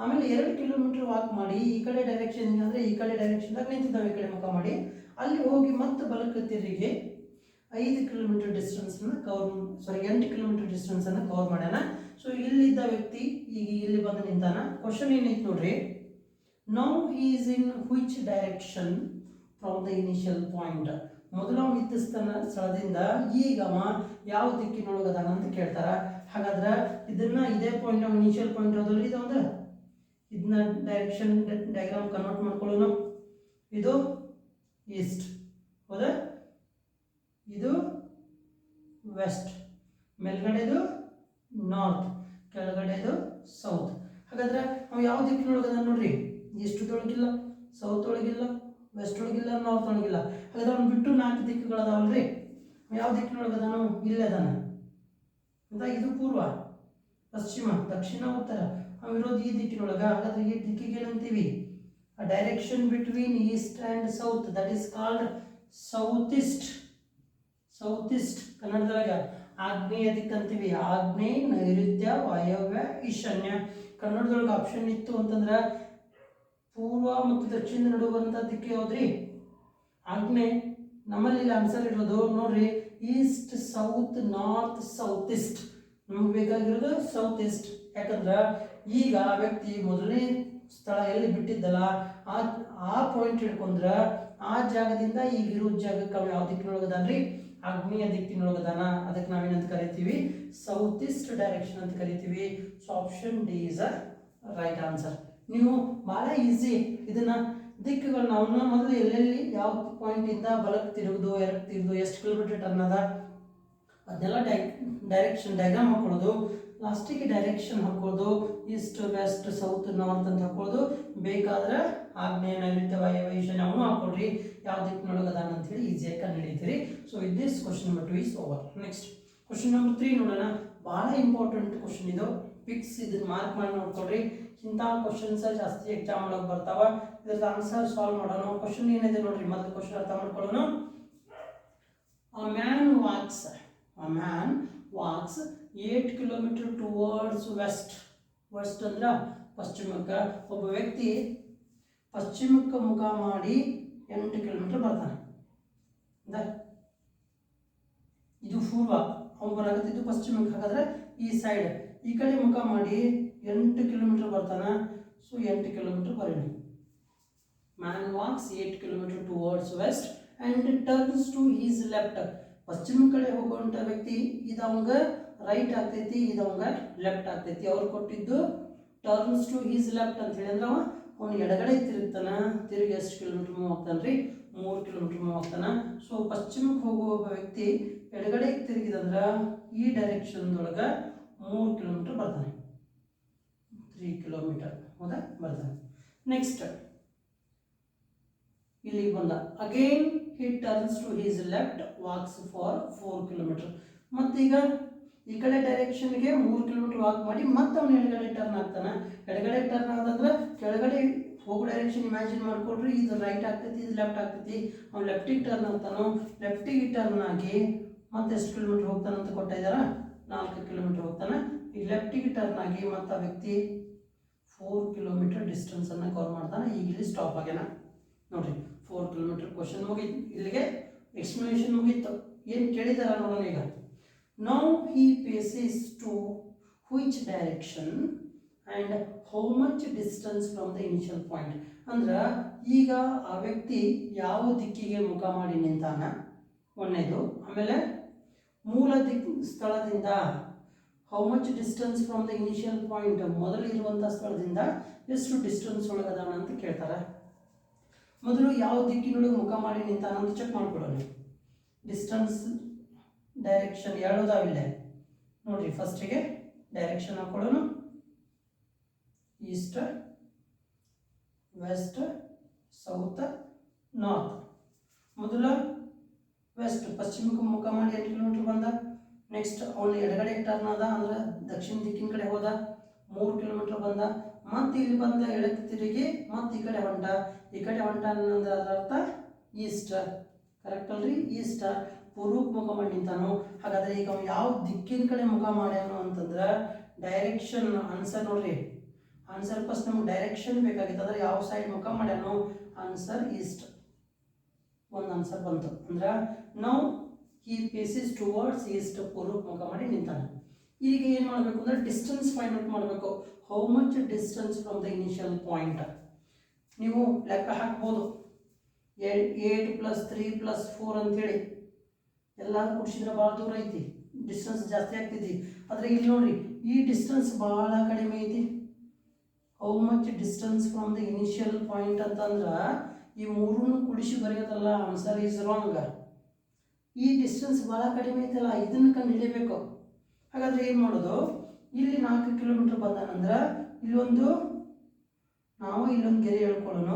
ಆಮೇಲೆ ಎರಡು ಕಿಲೋಮೀಟರ್ ವಾಕ್ ಮಾಡಿ ಈ ಕಡೆ ಡೈರೆಕ್ಷನ್ ಅಂದರೆ ಈ ಕಡೆ ಡೈರೆಕ್ಷನ್ದಾಗ ನಿಂತಿದ್ದಾವೆ ಈ ಕಡೆ ಮುಖ ಮಾಡಿ. ಅಲ್ಲಿ ಹೋಗಿ ಮತ್ತೆ ಬಲಕ್ಕೆ ತಿರುಗಿ ಐದು ಕಿಲೋಮೀಟರ್ ಡಿಸ್ಟೆನ್ಸನ್ನು ಕವರ್ ಸಾರಿ ಎಂಟು ಕಿಲೋಮೀಟರ್ ಡಿಸ್ಟೆನ್ಸನ್ನು ಕವರ್ ಮಾಡ್ಯಾನ. ಸೊ ಇಲ್ಲಿದ್ದ ವ್ಯಕ್ತಿ ಈಗ ಇಲ್ಲಿ ಬಂದು ನಿಂತಾನ. ಕ್ವಶನ್ ಏನೈತೆ ನೋಡ್ರಿ? Now is in which direction from the initial point ಮೊದಲು ಇದ್ದ ಸ್ಥಳ ಸ್ಥಳದಿಂದ ಈಗ ಅವ ಯಾವ ದಿಕ್ಕಿನೊಳಗದಾನ ಅಂತ ಕೇಳ್ತಾರ. ಹಾಗಾದ್ರೆ ಇದನ್ನ ಇದೇ ಪಾಯಿಂಟ್ ಇನಿಷಿಯಲ್ ಪಾಯಿಂಟ್ ಯಾವ್ದು ಇದು ಒಂದು ಇದನ್ನ ಡೈರೆಕ್ಷನ್ ಡಯಾಗ್ರಾಮ್ ಕನ್ವರ್ಟ್ ಮಾಡ್ಕೊಳ್ಳೋಣ. ಇದು ಈಸ್ಟ್ ಹೌದಾ? ಇದು ವೆಸ್ಟ್ ಮೇಲ್ಗಡೆದು ನಾರ್ತ್ ಕೆಳಗಡೆದು ಸೌತ್ ಹಾಗಾದ್ರೆ ನಾವು ಯಾವ ದಿಕ್ಕಿನೊಳಗದ ನೋಡ್ರಿ? ಈಸ್ಟ್ ಒಳಗಿಲ್ಲ ಸೌತ್ ಒಳಗಿಲ್ಲ ವೆಸ್ಟ್ ಒಳಗಿಲ್ಲ ನಾರ್ತ್ ಒಳಗಿಲ್ಲ ಹಾಗಾದ್ರೆ ಅವ್ನು ಬಿಟ್ಟು ನಾಲ್ಕು ದಿಕ್ಕುಗಳದಾವಲ್ರಿ? ಯಾವ ದಿಕ್ಕಿನೊಳಗೆ ಅದಾನು? ಇಲ್ಲೇ ಅದಾನ. ಅಂತ ಇದು ಪೂರ್ವ, ಪಶ್ಚಿಮ, ದಕ್ಷಿಣ, ಉತ್ತರ. ಅವ ಇರೋದು ಈ ದಿಕ್ಕಿನೊಳಗ. ಹಾಗಾದ್ರೆ ಈ ದಿಕ್ಕಿಗೆ ಏನಂತೀವಿ? Direction between east and south that is called south east south east ಕನ್ನಡದೊಳಗ. ಆಗ್ನೇಯ ದಿಕ್ಕು ಅಂತೀವಿ. ಆಗ್ನೇಯ ನೈಋತ್ಯ ವಾಯವ್ಯ ಈಶಾನ್ಯ. ಕನ್ನಡದೊಳಗೆ ಆಪ್ಷನ್ ಇತ್ತು ಅಂತಂದ್ರೆ ಪೂರ್ವ ಮತ್ತು ದಕ್ಷಿಣ ನಡುವೆ ದಿಕ್ಕೆ ಹೋದ್ರಿ. ಆಗ್ನೆ ನಮ್ಮಲ್ಲಿ ಇಲ್ಲಿ ಆನ್ಸರ್ ಇರೋದು, ನೋಡ್ರಿ east south north south east ನಮಗೆ ಬೇಕಾಗಿರೋದು ಸೌತ್ ಈಸ್ಟ್ ಯಾಕಂದ್ರೆ ಈಗ ಆ ವ್ಯಕ್ತಿ ಮೊದಲನೇ ಸ್ಥಳ ಎಲ್ಲಿ ಬಿಟ್ಟಿದ್ದಲ್ಲ, ಆ ಆ ಪಾಯಿಂಟ್ ಹಿಡ್ಕೊಂಡ್ರ ಆ ಜಾಗದಿಂದ ಈಗ ಇರೋ ಜಾಗಕ್ಕೆ ಯಾವ ದಿಕ್ಕಿನೊಳಗದಾನ್ರಿ? ಆಗ್ನೇಯ ದಿಕ್ಕಿನೊಳಗದಾನ. ಅದಕ್ಕೆ ನಾವೇನಂತ ಕರಿತೀವಿ? ಸೌತ್ ಈಸ್ಟ್ ಡೈರೆಕ್ಷನ್ ಅಂತ ಕರಿತೀವಿ. So option D is a right answer ನೀವು ಭಾಳ ಈಸಿ ಇದನ್ನ ದಿಕ್ಕುಗಳು ನಾವು ಮೊದಲು ಎಲ್ಲೆಲ್ಲಿ ಯಾವ ಪಾಯಿಂಟಿಂದ ಬಲಕ್ಕೆ ತಿರುಗುದು ಎರಕ್ಕೆ ತಿರುಗುದು, ಎಷ್ಟು ಕಿಲೋಮೀಟರ್ ಟರ್ನ್ ಅದ ಅದನ್ನೆಲ್ಲ ಡೈ ಡೈರೆಕ್ಷನ್ ಡಯಾಗ್ರಾಮ್ ಹಾಕೊಳ್ಳೋದು. ಲಾಸ್ಟಿಗೆ ಡೈರೆಕ್ಷನ್ ಹಾಕೊಳ್ಳೋದು. ಈಸ್ಟ್ ವೆಸ್ಟ್ ಸೌತ್ ನಾರ್ತ್ ಅಂತ ಹಾಕೊಳ್ಳೋದು. ಬೇಕಾದ್ರೆ ಆಗ್ನೇಯ ನೈಋತ್ಯ ವಾಯವ್ಯ ಈಶಾನ್ಯ ಅವನು ಹಾಕೊಳ್ರಿ. ಯಾವ ದಿಕ್ಕಿನೊಳಗೆ ಅದಾನ ಅಂತೇಳಿ ಈಸಿಯಾಗಿ ಕಂಡು ಹಿಡಿತೀರಿ. So with this question number two is over next question number three ನೋಡೋಣ. ಭಾಳ ಇಂಪಾರ್ಟೆಂಟ್ ಕ್ವಶನ್ ಇದು. ಪಿಕ್ಸ್ ಇದನ್ನ ಮಾರ್ಕ್ ಮಾಡಿ ನೋಡ್ಕೊಳ್ರಿ. ಇಂಥ ಕ್ವಶನ್ಸ್ ಜಾಸ್ತಿ ಎಕ್ಸಾಮ್ ಒಳಗೆ ಬರ್ತಾವ. ಇದ್ರದ್ದು ಆನ್ಸರ್ ಸಾಲ್ವ್ ಮಾಡೋಣ. ಕ್ವಶನ್ ಏನಿದೆ ನೋಡ್ರಿ, ಮೊದಲು ಕ್ವಶನ್ ಅರ್ಥ ಮಾಡ್ಕೊಳ್ಳೋಣ. A man walks a man walks 8 kilometer towards west west ಅಂದ್ರೆ ಪಶ್ಚಿಮಕ್ಕೆ. ಒಬ್ಬ ವ್ಯಕ್ತಿ ಪಶ್ಚಿಮಕ್ಕೆ ಮುಖ ಮಾಡಿ ಎಂಟು ಕಿಲೋಮೀಟರ್ ಬರ್ತಾನೆ. ಇದು ಪೂರ್ವ. ಅವ್ನು ಇದು ಪಶ್ಚಿಮಕ್ಕೆ. ಹಾಗಾದ್ರೆ ಈ ಸೈಡ್ ಈ ಕಡೆ ಮುಖ ಮಾಡಿ ಎಂಟು ಕಿಲೋಮೀಟರ್ ಬರ್ತಾನೆ ಸೊ ಎಂಟು kilometer ಬರೀನಿ man walks eight kilometer towards west and turns to his left ಪಶ್ಚಿಮ ಕಡೆ ಹೋಗುವಂಥ ವ್ಯಕ್ತಿ ಇದು ರೈಟ್ ಆಗ್ತೈತಿ ಇದು ಅವಂಗ ಲೆಫ್ಟ್ ಆಗ್ತೈತಿ. ಅವ್ರು ಕೊಟ್ಟಿದ್ದು ಟರ್ನ್ಸ್ ಟು ಈಸ್ ಲೆಫ್ಟ್ ಅಂತ ಹೇಳಿ ಅಂದ್ರೆ ಅವ ಅವ್ನು ಎಡಗಡೆ ತಿರುಗ್ತಾನೆ, ತಿರುಗಿ ಎಷ್ಟು ಕಿಲೋಮೀಟ್ರ್ ಮೂವ್ ಆಗ್ತಾನೆ ರೀ? ಮೂರು ಕಿಲೋಮೀಟ್ರ್ ಮೂವ್ ಆಗ್ತಾನೆ. ಸೊ ಪಶ್ಚಿಮಕ್ಕೆ ಹೋಗುವ ಒಬ್ಬ ವ್ಯಕ್ತಿ ಎಡಗಡೆ ತಿರುಗಿದಂದ್ರೆ ಈ ಡೈರೆಕ್ಷನ್ದೊಳಗೆ ಮೂರು ಕಿಲೋಮೀಟ್ರ್ ಬರ್ತಾನೆ. ತ್ರೀ ಕಿಲೋಮೀಟರ್ ಹೌದಾ? ಬರ್ತಾನೆ ನೆಕ್ಸ್ಟ್ ಇಲ್ಲಿಗೆ ಬಂದ. Again he turns to his left walks for four kilometer ಮತ್ತೀಗ ಈ ಕಡೆ ಡೈರೆಕ್ಷನ್ಗೆ ಮೂರು ಕಿಲೋಮೀಟರ್ ವಾಕ್ ಮಾಡಿ ಮತ್ತೆ ಅವನು ಎಡಗಡೆ ಟರ್ನ್ ಆಗ್ತಾನೆ. ಎಡಗಡೆ ಟರ್ನ್ ಆದಂದ್ರೆ ಕೆಳಗಡೆ ಹೋಗೋ ಡೈರೆಕ್ಷನ್ ಇಮ್ಯಾಜಿನ್ ಮಾಡ್ಕೊಡ್ರಿ ಇದು ರೈಟ್ ಆಗ್ತೈತಿ, ಇದು ಲೆಫ್ಟ್ ಆಗ್ತೈತಿ. ಅವ್ನು ಲೆಫ್ಟಿಗೆ ಟರ್ನ್ ಆಗ್ತಾನೋ ಲೆಫ್ಟಿಗೆ ಟರ್ನ್ ಆಗಿ ಮತ್ತೆ ಎಷ್ಟು ಕಿಲೋಮೀಟರ್ ಅಂತ ಕೊಟ್ಟ ಇದ್ದಾರ ನಾಲ್ಕು ಕಿಲೋಮೀಟರ್ ಹೋಗ್ತಾನೆ. ಈ ಲೆಫ್ಟಿಗೆ ಟರ್ನ್ ಆಗಿ ಮತ್ತೆ ವ್ಯಕ್ತಿ ಫೋರ್ ಕಿಲೋಮೀಟರ್ ಡಿಸ್ಟೆನ್ಸನ್ನು ಕವರ್ ಮಾಡ್ತಾನೆ. ಈಗ ಇಲ್ಲಿ ಸ್ಟಾಪ್ ಆಗ್ಯಾನ. ನೋಡ್ರಿ ಫೋರ್ ಕಿಲೋಮೀಟರ್ ಕ್ವಶನ್ ಮುಗೀತು. ಇಲ್ಲಿಗೆ ಎಕ್ಸ್ಪ್ಲನೇಷನ್ ಮುಗೀತು. ಏನು ಕೇಳಿದಾರ ನೋಡೋಣ ಈಗ. Now he paces to which direction and how much distance from the initial point ಅಂದ್ರೆ, ಈಗ ಆ ವ್ಯಕ್ತಿ ಯಾವ ದಿಕ್ಕಿಗೆ ಮುಖ ಮಾಡಿ ನಿಂತಾನ? ಒಂದನೇದು. ಆಮೇಲೆ ಮೂಲ ದಿಕ್ ಸ್ಥಳದಿಂದ how much distance from the initial point ಮೊದಲಿರುವಂಥ ಸ್ಥಳದಿಂದ ಎಷ್ಟು ಡಿಸ್ಟೆನ್ಸ್ ಒಳಗದಾನ ಅಂತ ಕೇಳ್ತಾರೆ. ಮೊದಲು ಯಾವ ದಿಕ್ಕಿನೊಳಗೆ ಮುಖ ಮಾಡಿ ನಿಂತಾನ ಅಂತ ಚೆಕ್ ಮಾಡ್ಕೊಳ್ಳೋಣ. ಡಿಸ್ಟೆನ್ಸ್ ಡೈರೆಕ್ಷನ್ ಎರಡದಾವಿಲ್ಲ ನೋಡ್ರಿ ಫಸ್ಟಿಗೆ ಡೈರೆಕ್ಷನ್ ಹಾಕೊಳ್ಳೋಣ. ಈಸ್ಟ್ ವೆಸ್ಟ್ ಸೌತ್ ನಾರ್ತ್ ಮೊದಲು ವೆಸ್ಟ್ ಪಶ್ಚಿಮಕ್ಕೆ ಮುಖ ಮಾಡಿ ಎಂಟು ಕಿಲೋಮೀಟ್ರ್ ಬಂದ? ನೆಕ್ಸ್ಟ್ ಅವನು ಎಡಗಡೆ ಟರ್ನ್ ಆದ, ಅಂದ್ರೆ ದಕ್ಷಿಣ ದಿಕ್ಕಿನ ಕಡೆ ಹೋದ, ಮೂರು ಕಿಲೋಮೀಟರ್ ಬಂದ, ಮತ್ತೆ ಇಲ್ಲಿ ಬಂದ ಎಡಕ್ಕೆ ತಿರುಗಿ, ಮತ್ತೆ ಈ ಕಡೆ ಹೊಂಟ. ಈ ಕಡೆ ಹೊಂಟ ಅನ್ನೋದ್ರ ಅರ್ಥ ಈಸ್ಟ್ ಕರೆಕ್ಟ್ ಅಲ್ರಿ? ಈಸ್ಟ್ ಪೂರ್ವಕ್ಕೆ ಮುಖ ಮಾಡಿ ನಿಂತಾನು ಹಾಗಾದ್ರೆ ಈಗ ಅವ್ನು ಯಾವ ದಿಕ್ಕಿನ ಕಡೆ ಮುಖ ಮಾಡ್ಯಾನು ಅಂತಂದ್ರೆ ಡೈರೆಕ್ಷನ್ ಆನ್ಸರ್ ನೋಡ್ರಿ. ಆನ್ಸರ್ ಫಸ್ಟ್ ನಮ್ಗೆ ಡೈರೆಕ್ಷನ್ ಬೇಕಾಗಿತ್ತು. ಅಂದ್ರೆ ಯಾವ ಸೈಡ್ ಮುಖ ಮಾಡ್ಯಾನು ಆನ್ಸರ್ ಈಸ್ಟ್ ಒಂದು ಆನ್ಸರ್ ಬಂತು. ಅಂದ್ರೆ ನಾವು ಈ ಪೇಸಿಸ್ ಟುವರ್ಡ್ಸ್ ಈಸ್ಟ್ ಪೂರ್ವಕ ಮಾಡಿ ನಿಂತಾನೆ ಈಗ ಏನು ಮಾಡಬೇಕು ಅಂದ್ರೆ ಡಿಸ್ಟೆನ್ಸ್ ಫೈಂಡ್ ಔಟ್ ಮಾಡಬೇಕು. How much distance from the initial point ನೀವು ಲೆಕ್ಕ ಹಾಕ್ಬೋದು. Eight plus three plus four ಅಂತೇಳಿ ಎಲ್ಲ ಕೂಡಿಸಿದ್ರೆ ಭಾಳ ದೂರ ಐತಿ. ಡಿಸ್ಟೆನ್ಸ್ ಜಾಸ್ತಿ ಆಗ್ತೈತಿ. ಆದರೆ ಇಲ್ಲಿ ನೋಡ್ರಿ, ಈ ಡಿಸ್ಟೆನ್ಸ್ ಭಾಳ ಕಡಿಮೆ ಐತಿ. How much distance from the initial point ಅಂತಂದ್ರೆ ಈ ಮೂರನ್ನು ಕುಡಿಸಿ ಬರೆಯೋದಲ್ಲ ಆನ್ಸರ್ ಈಸ್ ರಾಂಗ್ ಈ ಡಿಸ್ಟೆನ್ಸ್ ಭಾಳ ಕಡಿಮೆ ಐತಲ್ಲ, ಇದನ್ನು ಕಂಡು ಹಿಡಿಬೇಕು. ಹಾಗಾದ್ರೆ ಏನು ಮಾಡೋದು? ಇಲ್ಲಿ ನಾಲ್ಕು ಕಿಲೋಮೀಟ್ರ್ ಬಂದಾನಂದ್ರೆ ಇಲ್ಲೊಂದು, ನಾವು ಇಲ್ಲೊಂದು ಗೆರೆ ಹೇಳ್ಕೊಳ್ಳೋಣ.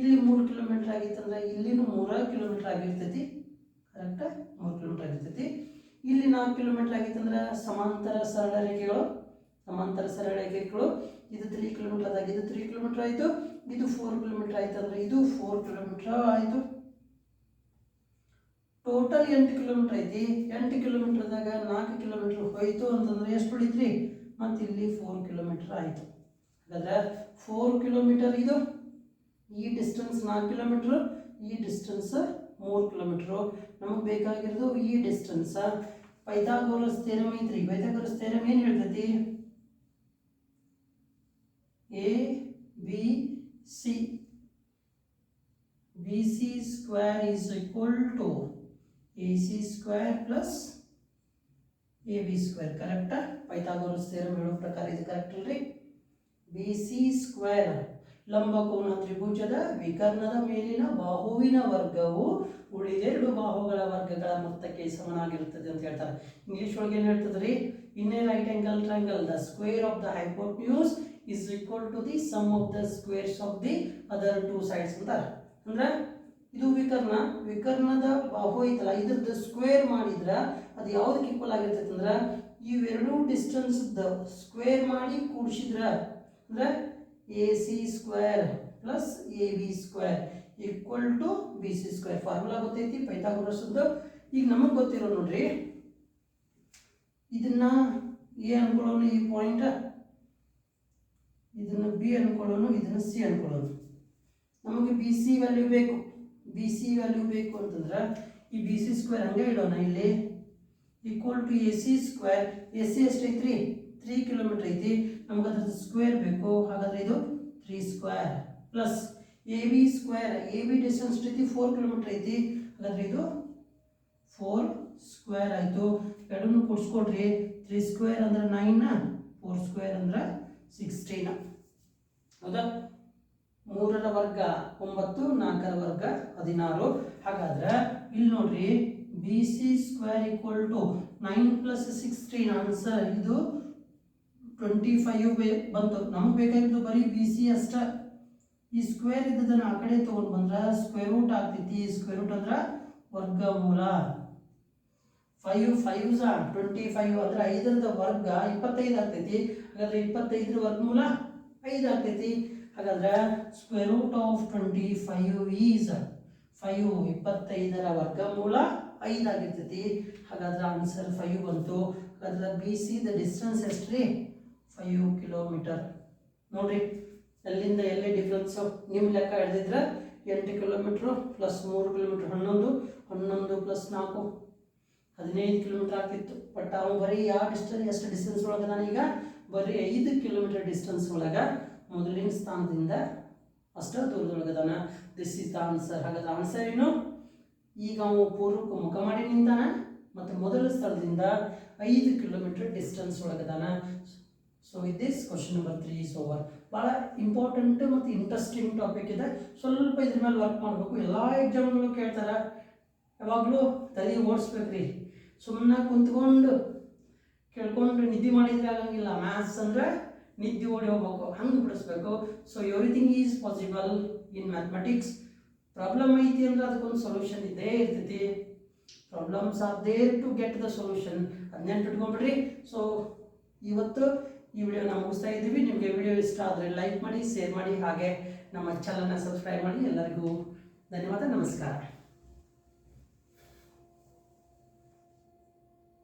ಇಲ್ಲಿ ಮೂರು ಕಿಲೋಮೀಟ್ರ್ ಆಗಿತ್ತಂದ್ರೆ ಇಲ್ಲಿನೂ ಮೂರ ಕಿಲೋಮೀಟ್ರ್ ಆಗಿರ್ತೈತಿ. ಕರೆಕ್ಟ್ ಮೂರು ಕಿಲೋಮೀಟ್ರ್ ಆಗಿರ್ತೈತಿ. ಇಲ್ಲಿ ನಾಲ್ಕು ಕಿಲೋಮೀಟ್ರ್ ಆಗಿತ್ತಂದ್ರೆ ಸಮಾಂತರ ಸರಳ ರೇಖೆಗಳು. ಸಮಾಂತರ ಸರಳ ರೇಖೆಗಳು. ಇದು ತ್ರೀ ಕಿಲೋಮೀಟ್ರ್ ಅದಾಗಿದ್ದು ಇದು ತ್ರೀ ಕಿಲೋಮೀಟ್ರ್ ಆಯಿತು. ಇದು ಫೋರ್ ಕಿಲೋಮೀಟ್ರ್ ಆಯ್ತು ಅಂದರೆ ಇದು ಫೋರ್ ಕಿಲೋಮೀಟ್ರ್ ಆಯಿತು. ಟೋಟಲ್ ಎಂಟು ಕಿಲೋಮೀಟರ್ ಐತಿ. ಎಂಟು ಕಿಲೋಮೀಟರ್ದಾಗ ನಾಲ್ಕು ಕಿಲೋಮೀಟರ್ ಹೋಯಿತು ಅಂತಂದ್ರೆ ಎಷ್ಟು ಉಳಿತ್ರಿ? ಮತ್ತು ಇಲ್ಲಿ ಫೋರ್ ಕಿಲೋಮೀಟರ್ ಆಯಿತು. ಹಾಗಾದ್ರೆ ಫೋರ್ ಕಿಲೋಮೀಟರ್ ಇದು, ಈ ಡಿಸ್ಟೆನ್ಸ್ ನಾಲ್ಕು ಕಿಲೋಮೀಟ್ರ್, ಈ ಡಿಸ್ಟೆನ್ಸ್ ಮೂರು ಕಿಲೋಮೀಟ್ರು. ನಮಗೆ ಬೇಕಾಗಿರೋದು ಈ ಡಿಸ್ಟೆನ್ಸ್ ಪೈಥಾಗೋರಸ್ ಥೇರಮ್ ಐತ್ರಿ. ಪೈಥಾಗೋರಸ್ ಥೇರಮ್ ಏನು ಹೇಳ್ತೈತಿ? A B C B C square is equal to A C square plus A B square. ಕರೆಕ್ಟಾ ಪೈಥಾಗೋರಸ್ ಥೇರಮ್ ಹೇಳೋ ಪ್ರಕಾರ ಇದು ಕರೆಕ್ಟ್ ಅಲ್ರಿ? B C square. ಲಂಬಕೋನ ತ್ರಿಭುಜದ ವಿಕರ್ಣದ ಮೇಲಿನ ಬಾಹುವಿನ ವರ್ಗವು ಉಳಿದೆರಡು ಬಾಹುಗಳ ವರ್ಗಗಳ ಮೊತ್ತಕ್ಕೆ ಸಮನಾಗಿರುತ್ತದೆ ಅಂತ ಹೇಳ್ತಾರೆ. ಇಂಗ್ಲಿಷ್ ಒಳಗೆ ಏನು ಹೇಳ್ತದೆ ರೀ in a right angle triangle the square of the hypotenuse is equal to the sum of the squares of the other two sides ಅಂತಾರೆ. ಅಂದ್ರೆ ಇದು ವಿಕರ್ಣ. ವಿಕರ್ಣದ ಬಾಹು ಐತಲ್ಲ, ಇದ್ರದ್ದು ಸ್ಕ್ವೇರ್ ಮಾಡಿದ್ರೆ ಅದು ಯಾವ್ದಕ್ಕೆ ಈಕ್ವಲ್ ಆಗಿರ್ತೈತೆ ಅಂದ್ರೆ, ಇವೆರಡೂ ಡಿಸ್ಟೆನ್ಸ್ ಸ್ಕ್ವೇರ್ ಮಾಡಿ ಕೂಡಿಸಿದ್ರ ಅಂದ್ರೆ A C square plus A B square equal to B C square formula ಗೊತ್ತೈತಿ ಪೈಥಾಗೋರಸದ್ದು ಈಗ ನಮಗೆ ಗೊತ್ತಿರೋ ನೋಡ್ರಿ, ಇದನ್ನ ಎ ಅನ್ಕೊಳ್ಳೋನು ಈ ಪಾಯಿಂಟ್ ಇದನ್ನ ಬಿ ಅನ್ಕೊಳ್ಳೋನು, ಇದನ್ನ ಸಿ ಅನ್ಕೊಳ್ಳೋನು ನಮಗೆ ಬಿ ಸಿ ವ್ಯಾಲ್ಯೂ ಬೇಕು. ಬಿ ಸಿ ವ್ಯಾಲ್ಯೂ ಬೇಕು ಅಂತಂದ್ರೆ ಈ ಬಿ ಸಿ ಸ್ಕ್ವೇರ್ ಹಂಗೆ ಇಡೋಣ ಇಲ್ಲಿ. Equal to A C square A C ಎಷ್ಟೈತ್ರಿ ತ್ರೀ ಕಿಲೋಮೀಟರ್ ಐತಿ. ನಮ್ಗೆ ಅದ್ರದ್ದು ಸ್ಕ್ವೇರ್ ಬೇಕು. ಹಾಗಾದ್ರೆ ಇದು three square plus A B square A B distance ಐತಿ ಫೋರ್ ಕಿಲೋಮೀಟರ್ ಐತಿ. ಹಾಗಾದ್ರೆ ಇದು ಫೋರ್ ಸ್ಕ್ವೇರ್ ಆಯಿತು. ಎರಡನ್ನೂ ಕೊಡ್ಸ್ಕೊಡ್ರಿ. ತ್ರೀ ಸ್ಕ್ವೇರ್ ಅಂದ್ರೆ ನೈನ್ ಫೋರ್ ಸ್ಕ್ವೇರ್ ಅಂದ್ರೆ ಸಿಕ್ಸ್ಟೀನ್ ಹೌದಾ? ಮೂರರ ವರ್ಗ ಒಂಬತ್ತು, ನಾಲ್ಕರ ವರ್ಗ ಹದಿನಾರು. ಹಾಗಾದ್ರೆ ಇಲ್ಲಿ ನೋಡ್ರಿ B C square equal to nine plus sixteen answer ಇದು ಟ್ವೆಂಟಿ ಫೈವ್ ಬೇ ಬಂತು. ನಮ್ಗೆ ಬೇಕಾಗಿದ್ದು ಬರೀ ಬಿ ಸಿ ಅಷ್ಟ. ಈ ಸ್ಕ್ವೇರ್ ಇದ್ದದನ್ನು ಆ ಕಡೆ ತೊಗೊಂಡು ಬಂದ್ರೆ ಸ್ಕ್ವೇರ್ ರೂಟ್ ಆಗ್ತೈತಿ. ಸ್ಕ್ವೇರ್ ರೂಟ್ ಅಂದ್ರೆ ವರ್ಗಮೂಲ. ಫೈವ್ ಫೈವ್ ಸಹ ಟ್ವೆಂಟಿ ಫೈವ್ ಅಂದ್ರೆ ಐದರದ ವರ್ಗ ಇಪ್ಪತ್ತೈದು ಆಗ್ತೈತಿ. ಹಾಗಾದ್ರೆ ಇಪ್ಪತ್ತೈದರ ವರ್ಗಮೂಲ ಐದು ಆಗ್ತೈತಿ. ಹಾಗಾದ್ರೆ square root of twenty five is five ಇಪ್ಪತ್ತೈದರ ವರ್ಗಮೂಲ ಐದು ಆಗಿರ್ತೈತಿ. ಹಾಗಾದ್ರೆ ಆನ್ಸರ್ ಫೈವ್ ಬಂತು. ಹಾಗಾದ್ರೆ ಬಿ ಸಿ ದ ಡಿಸ್ಟೆನ್ಸ್ ರೀ? ಫೈವ್ ಕಿಲೋಮೀಟರ್ ನೋಡ್ರಿ ಅಲ್ಲಿಂದ ಎಲ್ಲಿ ಡಿಫ್ರೆನ್ಸ್ ನಿಮ್ಮ ಲೆಕ್ಕ ಹಿಡಿದಿದ್ರೆ ಎಂಟು ಕಿಲೋಮೀಟ್ರು ಪ್ಲಸ್ ಮೂರು ಕಿಲೋಮೀಟ್ರ್ ಹನ್ನೊಂದು ಹನ್ನೊಂದು ಪ್ಲಸ್ ನಾಲ್ಕು. ಹದಿನೈದು ಕಿಲೋಮೀಟರ್ ಆಗ್ತಿತ್ತು. ಬಟ್ ಅವ್ನು ಬರೀ ಯಾವ ಡಿಸ್ಟೆನ್ಸ್ ಎಷ್ಟು ಡಿಸ್ಟೆನ್ಸ್ ಒಳಗೆ ನಾನೀಗ? ಬರೀ ಐದು ಕಿಲೋಮೀಟರ್ ಡಿಸ್ಟೆನ್ಸ್ ಒಳಗೆ ಮೊದಲಿನ ಸ್ಥಾನದಿಂದ ಅಷ್ಟೇ ದೂರದೊಳಗದಾನ ದಿಸ್ ಇಸ್ ದ ಆನ್ಸರ್ ಹಾಗಾದ ಆನ್ಸರ್ ಏನು? ಈಗ ಅವನು ಪೂರ್ವಕ್ಕೆ ಮುಖ ಮಾಡಿ ನಿಂತಾನ, ಮತ್ತು ಮೊದಲ ಸ್ಥಳದಿಂದ ಐದು kilometre distance ಒಳಗದಾನ. So this question number three is over ಭಾಳ ಇಂಪಾರ್ಟೆಂಟ್ ಮತ್ತು ಇಂಟ್ರೆಸ್ಟಿಂಗ್ ಟಾಪಿಕ್ ಇದೆ. ಸ್ವಲ್ಪ ಇದ್ರ ಮೇಲೆ ವರ್ಕ್ ಮಾಡಬೇಕು. ಎಲ್ಲ ಎಕ್ಸಾಮ್ಗಳು ಕೇಳ್ತಾರೆ. ಯಾವಾಗಲೂ ತಲೆ ಓಡಿಸ್ಬೇಕ್ರಿ. ಸುಮ್ಮನೆ ಕುಂತ್ಕೊಂಡು ಕೇಳ್ಕೊಂಡು ನಿದ್ದೆ ಮಾಡಿದ್ರೆ ಆಗಂಗಿಲ್ಲ. ಮ್ಯಾಥ್ಸ್ ಅಂದರೆ ನಿದ್ದೆ ಓಡಿ ಹೋಗ್ಬೇಕು ಹಂಗೆ ಬಿಡಿಸ್ಬೇಕು. So everything is possible in mathematics problem ಐತಿ ಅಂದ್ರೆ ಅದಕ್ಕೊಂದು ಸೊಲ್ಯೂಷನ್ ಇದ್ದೇ ಇರ್ತೈತಿ. Problems are there to get the solution ಅದನ್ನೆಂಟು ಇಟ್ಕೊಂಡ್ಬಿಡ್ರಿ ಸೊ ಇವತ್ತು ಈ ವಿಡಿಯೋ ನಾವು ಮುಗಿಸ್ತಾ ಇದ್ದೀವಿ. ನಿಮಗೆ ವಿಡಿಯೋ ಇಷ್ಟ ಆದರೆ ಲೈಕ್ ಮಾಡಿ ಶೇರ್ ಮಾಡಿ, ಹಾಗೆ ನಮ್ಮ ಚಾನಲ್ನ ಸಬ್ಸ್ಕ್ರೈಬ್ ಮಾಡಿ. ಎಲ್ಲರಿಗೂ ಧನ್ಯವಾದ, ನಮಸ್ಕಾರ.